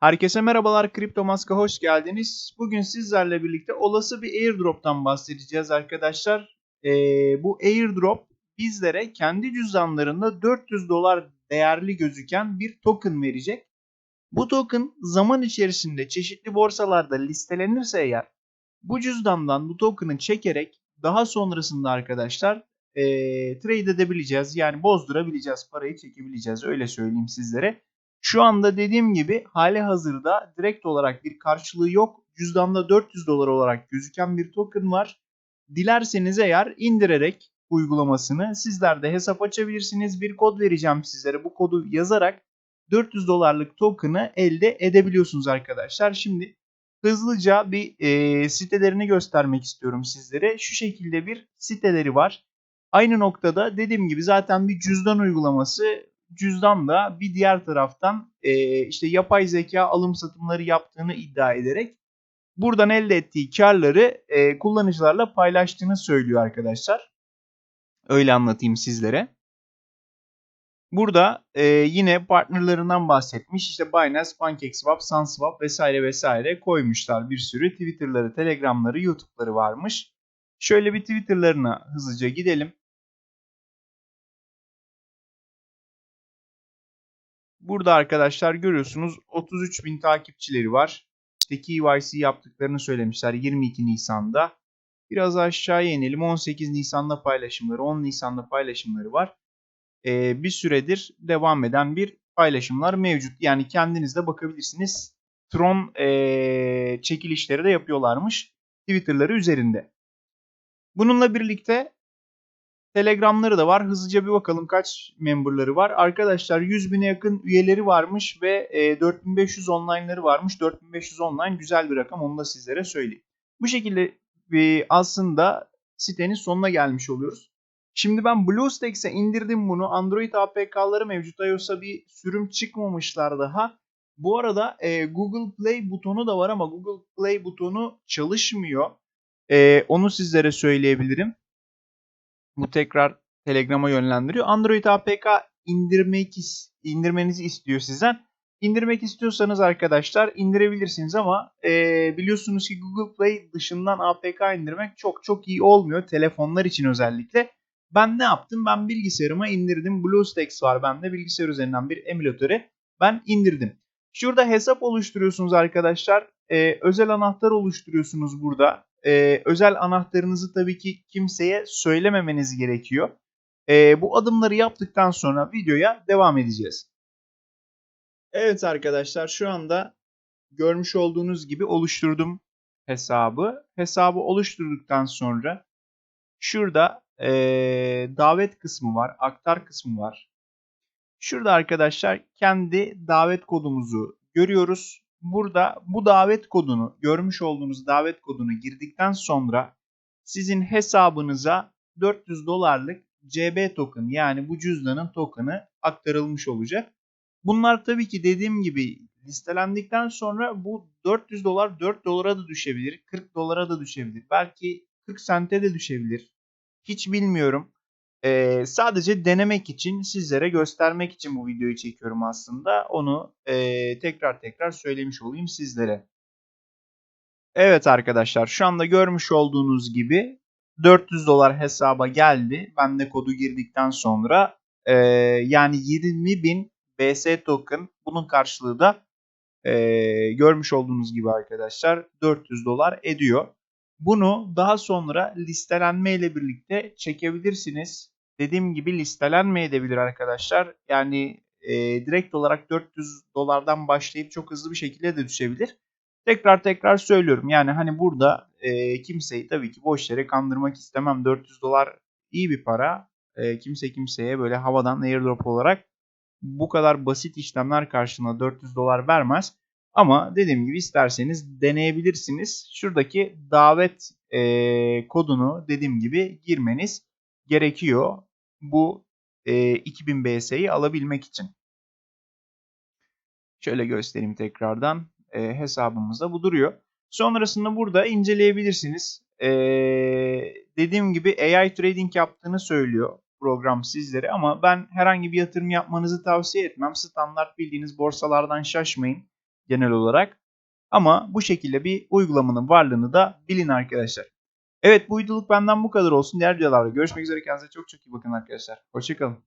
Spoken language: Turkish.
Herkese merhabalar, Kripto Mask'a hoş geldiniz. Bugün sizlerle birlikte olası bir airdrop'tan bahsedeceğiz arkadaşlar. Ee, bu airdrop bizlere kendi cüzdanlarında 400 dolar değerli gözüken bir token verecek. Bu token zaman içerisinde çeşitli borsalarda listelenirse eğer bu cüzdandan bu token'ı çekerek daha sonrasında arkadaşlar ee, trade edebileceğiz. Yani bozdurabileceğiz, parayı çekebileceğiz öyle söyleyeyim sizlere. Şu anda dediğim gibi hali hazırda direkt olarak bir karşılığı yok. Cüzdanda 400 dolar olarak gözüken bir token var. Dilerseniz eğer indirerek uygulamasını sizler de hesap açabilirsiniz. Bir kod vereceğim sizlere. Bu kodu yazarak 400 dolarlık token'ı elde edebiliyorsunuz arkadaşlar. Şimdi hızlıca bir e, sitelerini göstermek istiyorum sizlere. Şu şekilde bir siteleri var. Aynı noktada dediğim gibi zaten bir cüzdan uygulaması cüzdan da bir diğer taraftan e, işte yapay zeka alım satımları yaptığını iddia ederek buradan elde ettiği karları e, kullanıcılarla paylaştığını söylüyor arkadaşlar. Öyle anlatayım sizlere. Burada e, yine partnerlerinden bahsetmiş. İşte Binance, PancakeSwap, SunSwap vesaire vesaire koymuşlar bir sürü. Twitter'ları, Telegram'ları, YouTube'ları varmış. Şöyle bir Twitter'larına hızlıca gidelim. Burada arkadaşlar görüyorsunuz 33 bin takipçileri var. İşte KYC yaptıklarını söylemişler 22 Nisan'da. Biraz aşağıya inelim. 18 Nisan'da paylaşımları, 10 Nisan'da paylaşımları var. Ee, bir süredir devam eden bir paylaşımlar mevcut. Yani kendiniz de bakabilirsiniz. Tron ee, çekilişleri de yapıyorlarmış Twitter'ları üzerinde. Bununla birlikte Telegram'ları da var. Hızlıca bir bakalım kaç memberları var. Arkadaşlar 100 bine yakın üyeleri varmış ve e, 4500 online'ları varmış. 4500 online güzel bir rakam onu da sizlere söyleyeyim. Bu şekilde e, aslında sitenin sonuna gelmiş oluyoruz. Şimdi ben BlueStacks'e indirdim bunu. Android APK'ları mevcut. iOS'a bir sürüm çıkmamışlar daha. Bu arada e, Google Play butonu da var ama Google Play butonu çalışmıyor. E, onu sizlere söyleyebilirim. Bu tekrar Telegram'a yönlendiriyor. Android APK indirmek indirmenizi istiyor sizden. İndirmek istiyorsanız arkadaşlar indirebilirsiniz ama e, biliyorsunuz ki Google Play dışından APK indirmek çok çok iyi olmuyor. Telefonlar için özellikle. Ben ne yaptım? Ben bilgisayarıma indirdim. BlueStacks var bende. Bilgisayar üzerinden bir emülatörü ben indirdim. Şurada hesap oluşturuyorsunuz arkadaşlar. E, özel anahtar oluşturuyorsunuz burada e, özel anahtarınızı tabii ki kimseye söylememeniz gerekiyor. E, bu adımları yaptıktan sonra videoya devam edeceğiz. Evet arkadaşlar şu anda görmüş olduğunuz gibi oluşturdum hesabı. Hesabı oluşturduktan sonra şurada e, davet kısmı var, aktar kısmı var. Şurada arkadaşlar kendi davet kodumuzu görüyoruz burada bu davet kodunu görmüş olduğunuz davet kodunu girdikten sonra sizin hesabınıza 400 dolarlık CB token yani bu cüzdanın token'ı aktarılmış olacak. Bunlar tabii ki dediğim gibi listelendikten sonra bu 400 dolar 4 dolara da düşebilir, 40 dolara da düşebilir. Belki 40 sente de düşebilir. Hiç bilmiyorum. Ee, sadece denemek için, sizlere göstermek için bu videoyu çekiyorum aslında. Onu e, tekrar tekrar söylemiş olayım sizlere. Evet arkadaşlar şu anda görmüş olduğunuz gibi 400 dolar hesaba geldi. Ben de kodu girdikten sonra e, yani 20.000 BS token bunun karşılığı da e, görmüş olduğunuz gibi arkadaşlar 400 dolar ediyor. Bunu daha sonra listelenme ile birlikte çekebilirsiniz dediğim gibi listelenmeyebilir arkadaşlar. Yani e, direkt olarak 400 dolardan başlayıp çok hızlı bir şekilde de düşebilir. Tekrar tekrar söylüyorum. Yani hani burada e, kimseyi tabii ki boş yere kandırmak istemem. 400 dolar iyi bir para. E, kimse kimseye böyle havadan airdrop olarak bu kadar basit işlemler karşılığında 400 dolar vermez. Ama dediğim gibi isterseniz deneyebilirsiniz. Şuradaki davet e, kodunu dediğim gibi girmeniz gerekiyor bu e, 2000 BS'yi alabilmek için. Şöyle göstereyim tekrardan. E, hesabımızda bu duruyor. Sonrasında burada inceleyebilirsiniz. E, dediğim gibi AI trading yaptığını söylüyor program sizlere ama ben herhangi bir yatırım yapmanızı tavsiye etmem. Standart bildiğiniz borsalardan şaşmayın. genel olarak. Ama bu şekilde bir uygulamanın varlığını da bilin arkadaşlar. Evet bu videoluk benden bu kadar olsun. Diğer videolarda görüşmek üzere. Kendinize çok çok iyi bakın arkadaşlar. Hoşçakalın.